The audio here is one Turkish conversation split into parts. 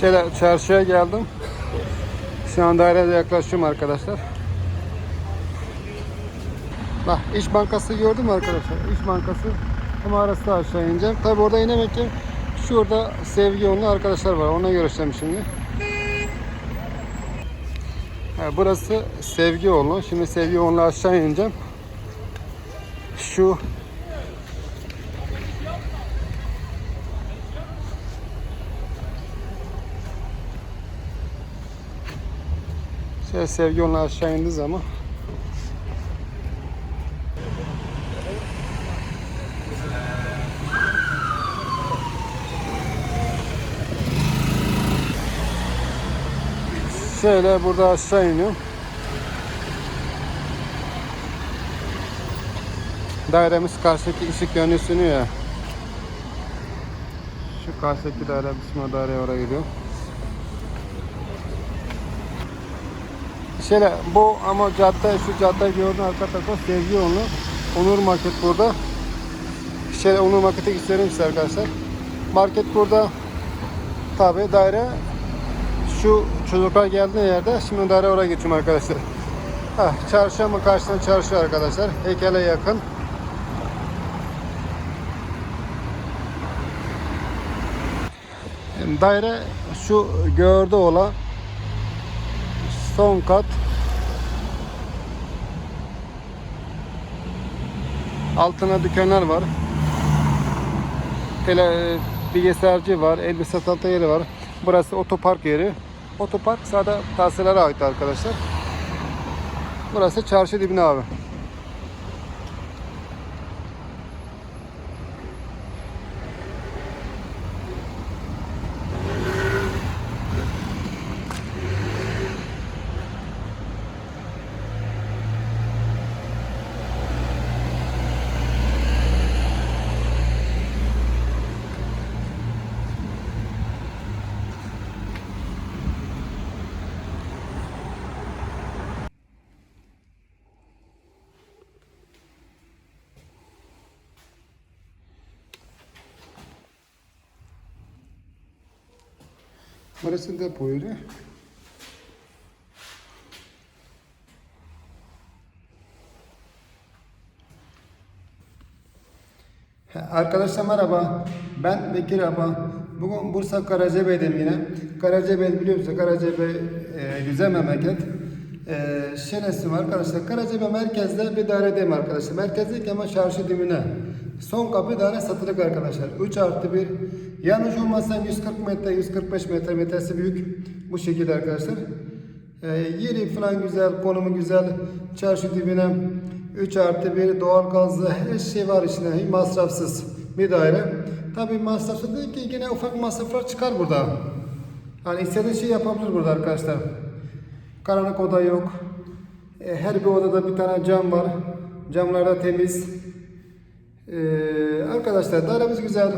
Şöyle çarşıya geldim. Şu an dairede yaklaşıyorum arkadaşlar. Bak İş Bankası gördün mü arkadaşlar? İş Bankası ama arası aşağı ineceğim. Tabi orada inemek ki şurada sevgi yollu arkadaşlar var. Ona görüşeceğim şimdi. Burası sevgi yolu. Şimdi sevgi yoluna aşağı ineceğim. Şu şey, sevgi yoluna aşağı indiği zaman Şöyle burada aşağı iniyorum. Dairemiz karşıdaki ışık yönü sünüyor ya. Şu karşıdaki daire bizim o daireye oraya gidiyor. Şöyle bu ama cadde şu cadde gördüğün arka tarafa sevgi yolu. Onur Market burada. Şöyle Onur Market'e göstereyim size arkadaşlar. Market burada. Tabi daire şu çocuklar geldiği yerde şimdi daire oraya geçiyorum arkadaşlar. Ha, çarşı ama karşıdan çarşı arkadaşlar. Heykele yakın. Daire şu gördü olan son kat. Altına dükkanlar var. Tele, bilgisayarcı var, elbise satı yeri var. Burası otopark yeri. Otopark sadece tahsillere ait arkadaşlar. Burası çarşı dibine abi. Depo yeri. Arkadaşlar merhaba. Ben Bekir Aba. Bugün Bursa Karacabey'deyim yine. Karacabey biliyorsunuz Karacabey e, güzel memleket. E, şerefsim arkadaşlar. Karacabey merkezde bir dairedeyim arkadaşlar. Merkezdeki ama çarşı dibine. Son kapı daire satılık arkadaşlar. 3 artı 1. Yanlış olmazsam 140 metre, 145 metre metresi büyük. Bu şekilde arkadaşlar. E, yeri falan güzel, konumu güzel. Çarşı dibine 3 artı 1 doğal gazlı her şey var içinde. Masrafsız bir daire. Tabii masrafsız değil ki yine ufak masraflar çıkar burada. Hani istediğin şey yapabilir burada arkadaşlar. Karanlık oda yok. E, Her bir odada bir tane cam var. Camlar da temiz. Ee, arkadaşlar dairemiz güzel.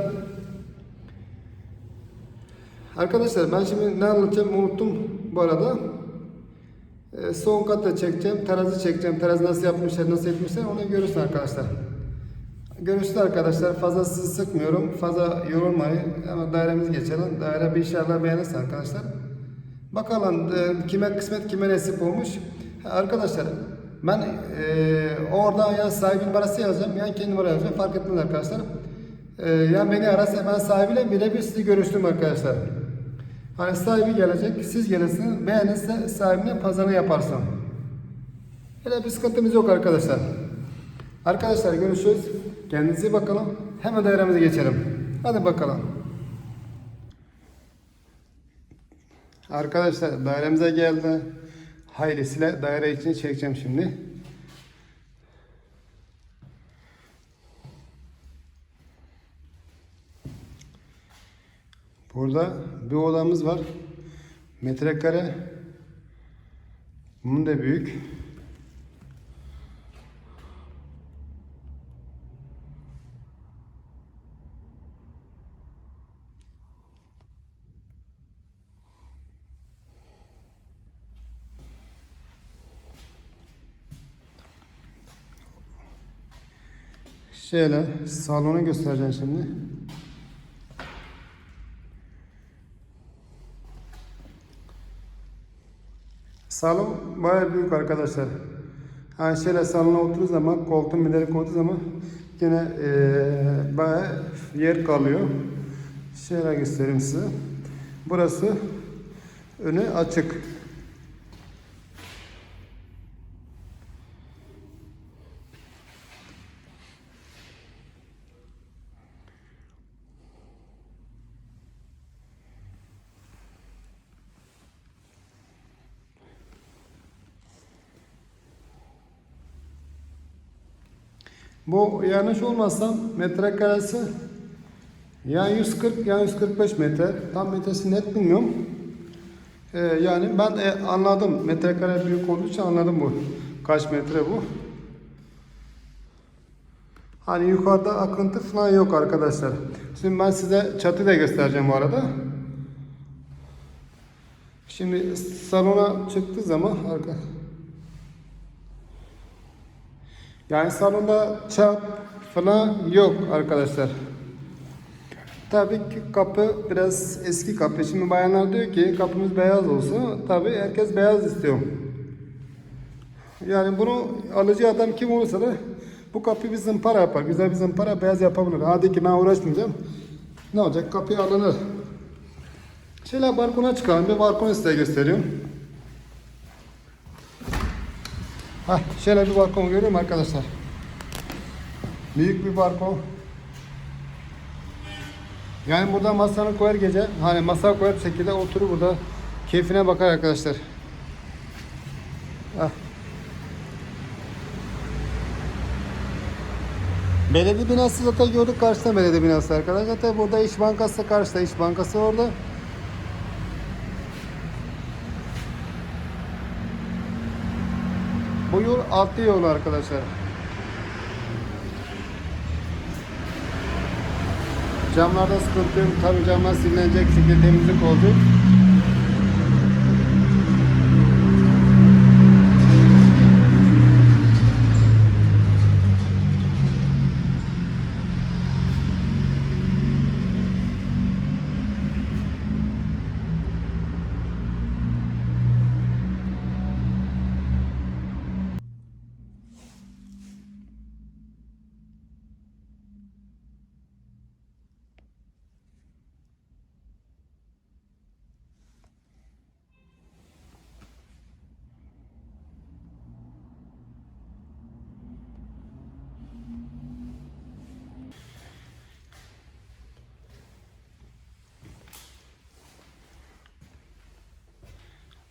Arkadaşlar ben şimdi ne anlatacağım unuttum bu arada. Ee, son katta çekeceğim, terazi çekeceğim. Terazi nasıl yapmışlar, nasıl etmişler onu görürsün arkadaşlar. Görüşürüz arkadaşlar. Fazla sizi sıkmıyorum. Fazla yorulmayın. Ama dairemizi geçelim. Daire bir inşallah beğenirse arkadaşlar. Bakalım e, kime kısmet kime nasip olmuş. Ha, Arkadaşlar ben e, orada ya sahibi numarası yazacağım ya kendi numara yazacağım. Fark etmez arkadaşlar. E, ya beni ararsa ben sahibiyle birebir sizi görüştüm arkadaşlar. Hani sahibi gelecek, siz gelirsiniz. Beğenirse sahibine pazarını yaparsın. Öyle bir sıkıntımız yok arkadaşlar. Arkadaşlar görüşürüz. Kendinize bakalım. Hemen dairemize geçelim. Hadi bakalım. Arkadaşlar dairemize geldi. Hayırlısıyla daire için çekeceğim şimdi. Burada bir odamız var. Metrekare. Bunun da büyük. Şöyle salonu göstereceğim şimdi. Salon bayağı büyük arkadaşlar. Yani şöyle salona oturduğu zaman, koltuğun ileri koyduğu zaman yine eee bayağı yer kalıyor. Şöyle göstereyim size. Burası önü açık. Bu yanlış olmazsam metrekaresi ya 140 ya 145 metre. Tam metresi net bilmiyorum. Ee, yani ben e, anladım. Metrekare büyük olduğu için anladım bu. Kaç metre bu. Hani yukarıda akıntı falan yok arkadaşlar. Şimdi ben size çatı da göstereceğim bu arada. Şimdi salona çıktığı zaman arka yani salonda çat falan yok arkadaşlar. Tabii ki kapı biraz eski kapı. Şimdi bayanlar diyor ki kapımız beyaz olsun. Tabii herkes beyaz istiyor. Yani bunu alıcı adam kim olursa da bu kapıyı bir zımpara yapar. Güzel bir zımpara beyaz yapabilir. Hadi ki ben uğraşmayacağım. Ne olacak? Kapıyı alınır. Şöyle balkona çıkalım. Bir balkon size gösteriyorum. Hah, şöyle bir balkon görüyorum arkadaşlar. Büyük bir balkon. Yani burada masanı koyar gece, hani masa koyar şekilde oturur burada keyfine bakar arkadaşlar. Ah. Belediye binası zaten gördük karşıda belediye binası arkadaşlar. Zaten burada İş Bankası karşıda, İş Bankası orada. Bu yol altı yol arkadaşlar. Camlarda sıkıntı yok. Tabii camlar silinecek şekilde temizlik oldu.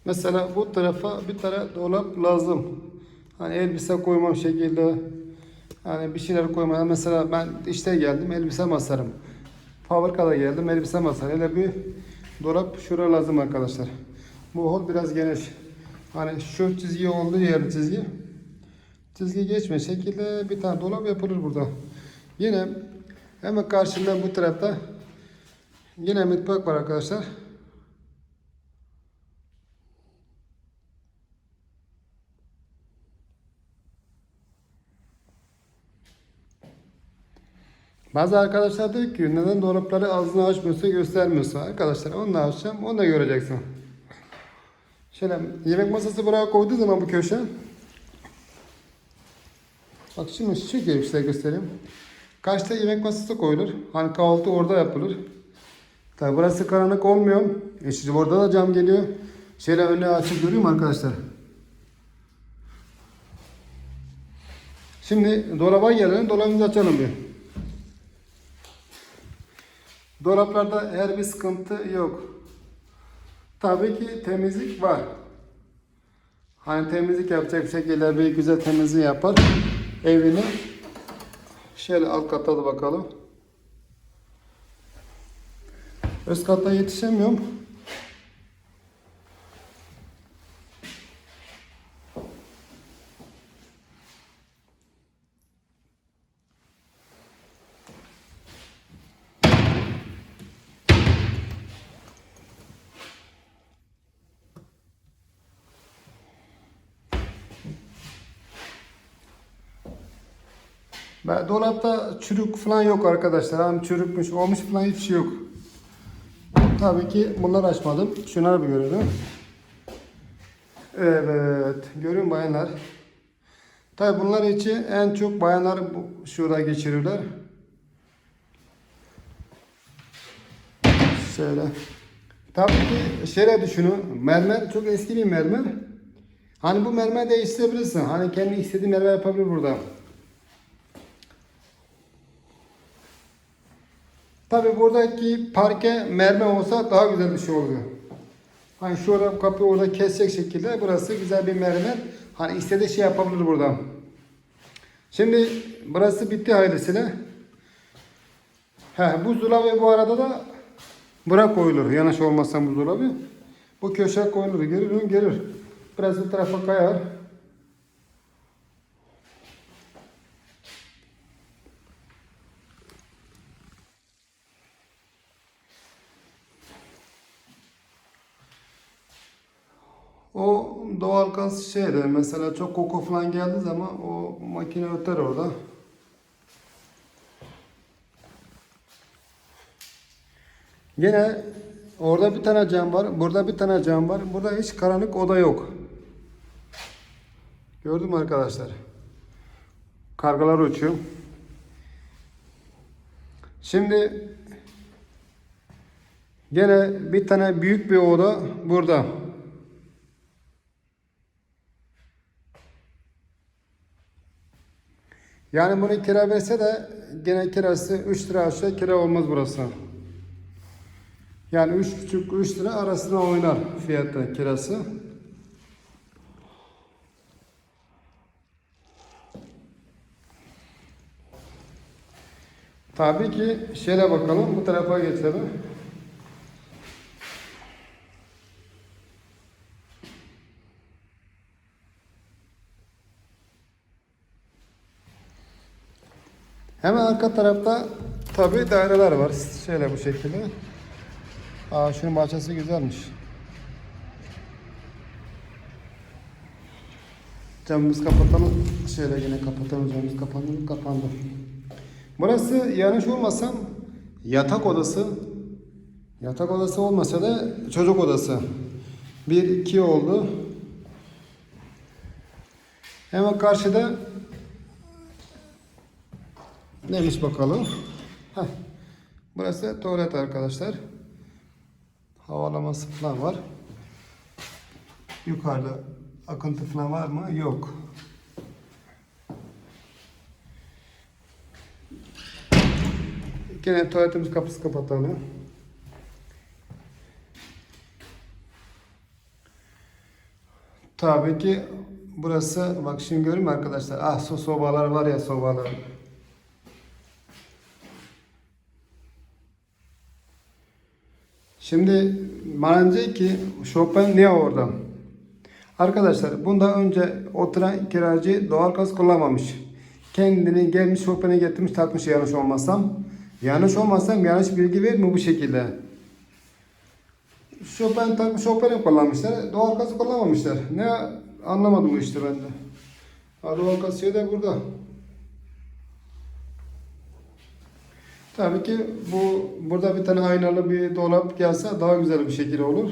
Mesela bu tarafa bir tane dolap lazım. Hani elbise koymam şekilde. Hani bir şeyler koymam. Mesela ben işte geldim elbise masarım. Fabrikada geldim elbise masarım. Öyle bir dolap şura lazım arkadaşlar. Bu hol biraz geniş. Hani şu çizgi olduğu yer çizgi. Çizgi geçme şekilde bir tane dolap yapılır burada. Yine hemen karşında bu tarafta yine mutfak var arkadaşlar. Bazı arkadaşlar diyor ki neden dolapları ağzını açmıyorsa göstermiyorsa. Arkadaşlar onu da açacağım onu da göreceksin. Şöyle yemek masası buraya koyduğu zaman bu köşe. Bak şimdi şu gibi size göstereyim. Kaçta yemek masası koyulur. Hani kahvaltı orada yapılır. Tabi burası karanlık olmuyor. E şimdi orada da cam geliyor. Şöyle önüne açık görüyor musun arkadaşlar? Şimdi dolaba gelelim. Dolabımızı açalım bir. Dolaplarda her bir sıkıntı yok. Tabii ki temizlik var. Hani temizlik yapacak şekilde bir güzel temizliği yapar. Evini şöyle alt kata da bakalım. Üst kata yetişemiyorum. Dolapta çürük falan yok arkadaşlar. Hani çürükmüş, olmuş falan hiçbir şey yok. Tabii ki bunları açmadım. Şunları bir görelim. Evet. Görün bayanlar. Tabi bunlar için en çok bayanlar şurada geçirirler. Şöyle. Tabii ki şöyle düşünün. Mermer çok eski bir mermer. Hani bu mermer değiştirebilirsin. Hani kendi istediğin mermer yapabilir burada. Tabi buradaki parke mermer olsa daha güzel bir şey oluyor. Hani şurada kapı orada kesecek şekilde burası güzel bir mermer. Hani istediği şey yapabilir burada. Şimdi burası bitti hayırlısıyla. He, buzdolabı bu arada da bura koyulur. Yanlış olmazsa buzdolabı. Bu köşe koyulur. Gelir? Gelir. Biraz bu tarafa kayar. O doğal gaz şeyde mesela çok koku falan geldiği zaman o makine öter orada. Yine orada bir tane cam var, burada bir tane cam var. Burada hiç karanlık oda yok. Gördün mü arkadaşlar? Kargalar uçuyor. Şimdi Gene bir tane büyük bir oda burada. Yani bunu kira verse de gene kirası 3 lira aşağı kira olmaz burası. Yani 3,5-3 lira arasında oynar fiyatı kirası. Tabii ki şöyle bakalım bu tarafa geçelim. Hemen arka tarafta tabii daireler var. Şöyle bu şekilde. Aa şunun bahçesi güzelmiş. Camımız kapatalım. Şöyle yine kapatalım. Camımız kapandı. Kapandı. Burası yanlış olmasam yatak odası. Yatak odası olmasa da çocuk odası. Bir iki oldu. Hemen karşıda Neymiş bakalım. Heh. Burası tuvalet arkadaşlar. Havalaması falan var. Yukarıda akıntı falan var mı? Yok. Gene tuvaletimiz kapısı kapatalım. Tabii ki burası bak şimdi görün arkadaşlar? Ah su sobalar var ya sobalar. Şimdi bana ki Chopin niye orada? Arkadaşlar bunda önce oturan kiracı doğal gaz kullanmamış. Kendini gelmiş Chopin'e getirmiş takmış yanlış olmazsam. Yanlış olmazsam yanlış bilgi vermiyor bu şekilde. Chopin takmış Chopin'i kullanmışlar. Doğal gaz kullanmamışlar. Ne anlamadım bu işte ben de. Ha, doğal gaz şey de burada. Tabii ki bu burada bir tane aynalı bir dolap gelse daha güzel bir şekilde olur.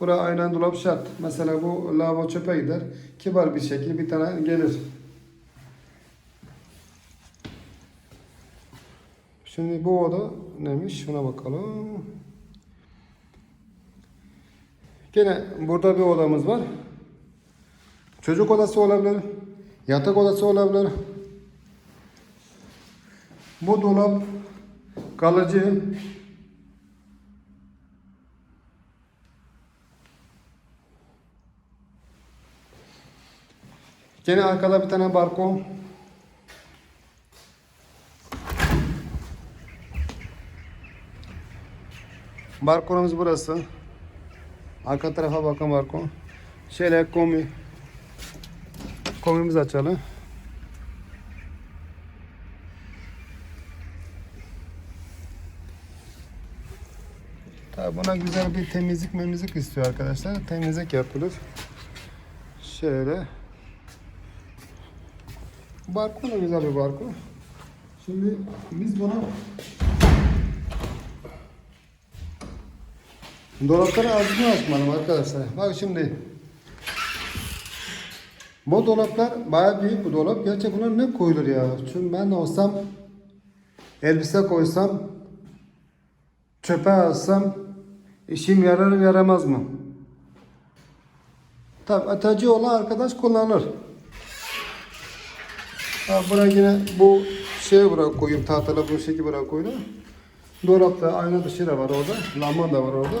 Buraya aynalı dolap şart. Mesela bu lavabo çöpe gider. Kibar bir şekilde bir tane gelir. Şimdi bu oda neymiş? Şuna bakalım. Gene burada bir odamız var. Çocuk odası olabilir. Yatak odası olabilir. Bu dolap kalıcı Gene arkada bir tane balkon. Balkonumuz burası. Arka tarafa bakın balkon. Şöyle komi. Komimizi açalım. Buna güzel bir temizlik memizlik istiyor arkadaşlar. Temizlik yapılır. Şöyle. Balkon da güzel bir balkon. Şimdi biz bunu Dolapları ağzını açmalım arkadaşlar. Bak şimdi Bu dolaplar bayağı büyük bu dolap. Gerçi bunlar ne koyulur ya? Çünkü ben de olsam elbise koysam çöpe alsam işim yarar mı yaramaz mı? Tabi atacı olan arkadaş kullanır. Ha, buraya yine bu şeye bırak koyayım tahtalı bu şekilde bırak koyayım. Dolapta ayna dışı da var orada. Lamba da var orada.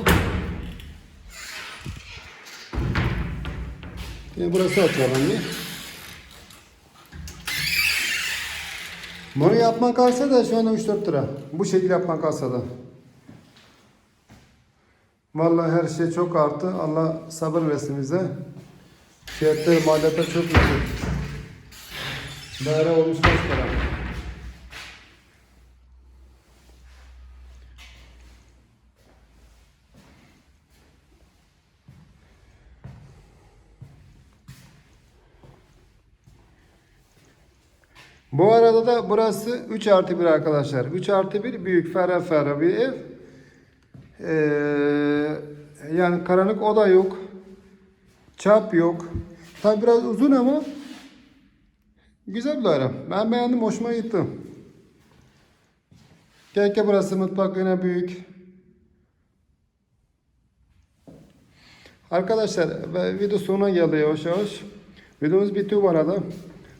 Yine burası açalım bir. Bunu yapmak kalsa da şu anda 3-4 lira. Bu şekilde yapmak kalsa da. Vallahi her şey çok arttı. Allah sabır versin bize. Fiyatlar, maliyetler çok yüksek. Daire olmuş kaç para? Bu arada da burası 3 artı 1 arkadaşlar. 3 artı 1 büyük ferah ferah bir ev. Ee, yani karanlık oda yok. Çap yok. Tabi biraz uzun ama güzel bir daire. Ben beğendim, hoşuma gitti. Keşke burası mutfak yine büyük. Arkadaşlar video sonuna geldi yavaş yavaş. Videomuz bitiyor bu arada.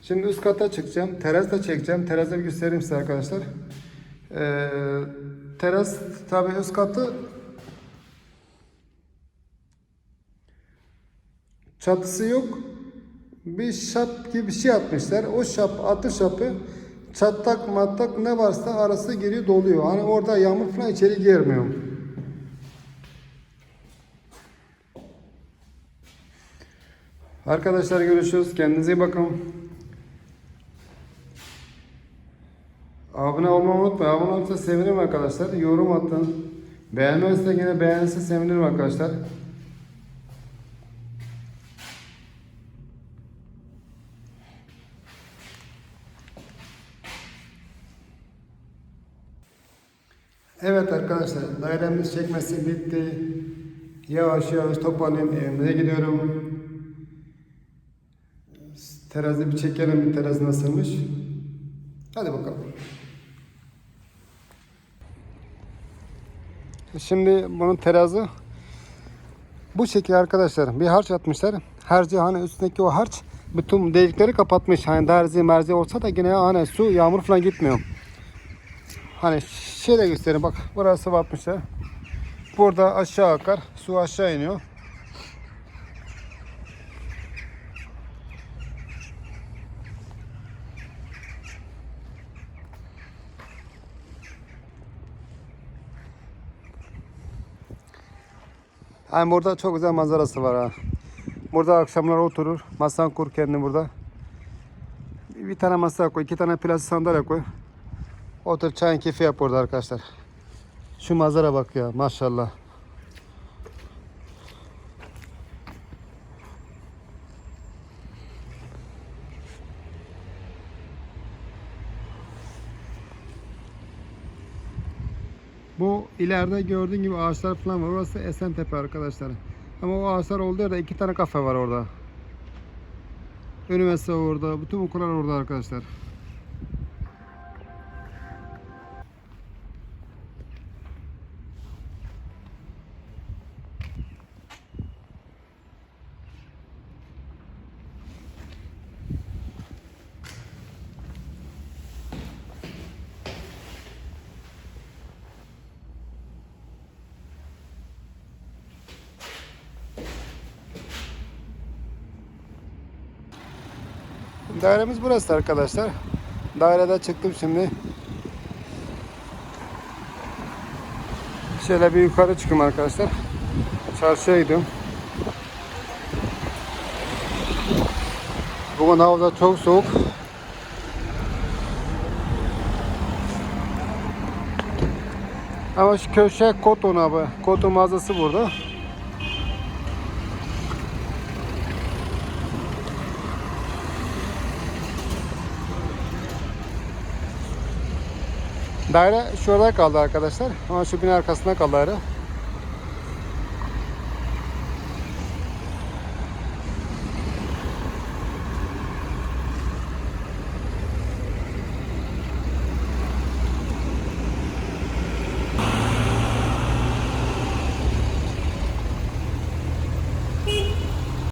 Şimdi üst kata çıkacağım. Teras da çekeceğim. Terası bir göstereyim size arkadaşlar. Ee, teras tabi üst katı çatısı yok. Bir şap gibi bir şey atmışlar. O şap, atı şapı çatlak matlak ne varsa arası giriyor doluyor. Hani orada yağmur falan içeri girmiyor. Arkadaşlar görüşürüz. Kendinize iyi bakın. Abone olmayı unutmayın. Abone olursa sevinirim arkadaşlar. Yorum atın. Beğenmezse yine beğenirse sevinirim arkadaşlar. Evet arkadaşlar dairemiz çekmesi bitti. Yavaş yavaş toparlayayım evimize gidiyorum. Terazi bir çekelim terazi nasılmış. Hadi bakalım. Şimdi bunun terazı bu şekilde arkadaşlar bir harç atmışlar. Harcı hani üstündeki o harç bütün delikleri kapatmış. Hani derzi merzi olsa da yine hani su yağmur falan gitmiyor. Hani şöyle göstereyim bak burası batmışlar. Burada aşağı akar. Su aşağı iniyor. Yani burada çok güzel manzarası var ha. Burada akşamlar oturur. Masan kur kendini burada. Bir tane masa koy, iki tane plastik sandalye koy. Otur çayın keyfi yap orada arkadaşlar. Şu manzara bak ya maşallah. Bu ileride gördüğün gibi ağaçlar falan var. Orası Esentepe arkadaşlar. Ama o ağaçlar olduğu yerde iki tane kafe var orada. Üniversite orada. Bütün okullar orada arkadaşlar. Dairemiz burası arkadaşlar. Dairede çıktım şimdi. Şöyle bir yukarı çıkayım arkadaşlar. Çarşıya gidiyorum. Bugün havada çok soğuk. Ama şu köşe Koton abi. Koton mağazası burada. Daire şurada kaldı arkadaşlar. Ama şu bina arkasında kaldı daire.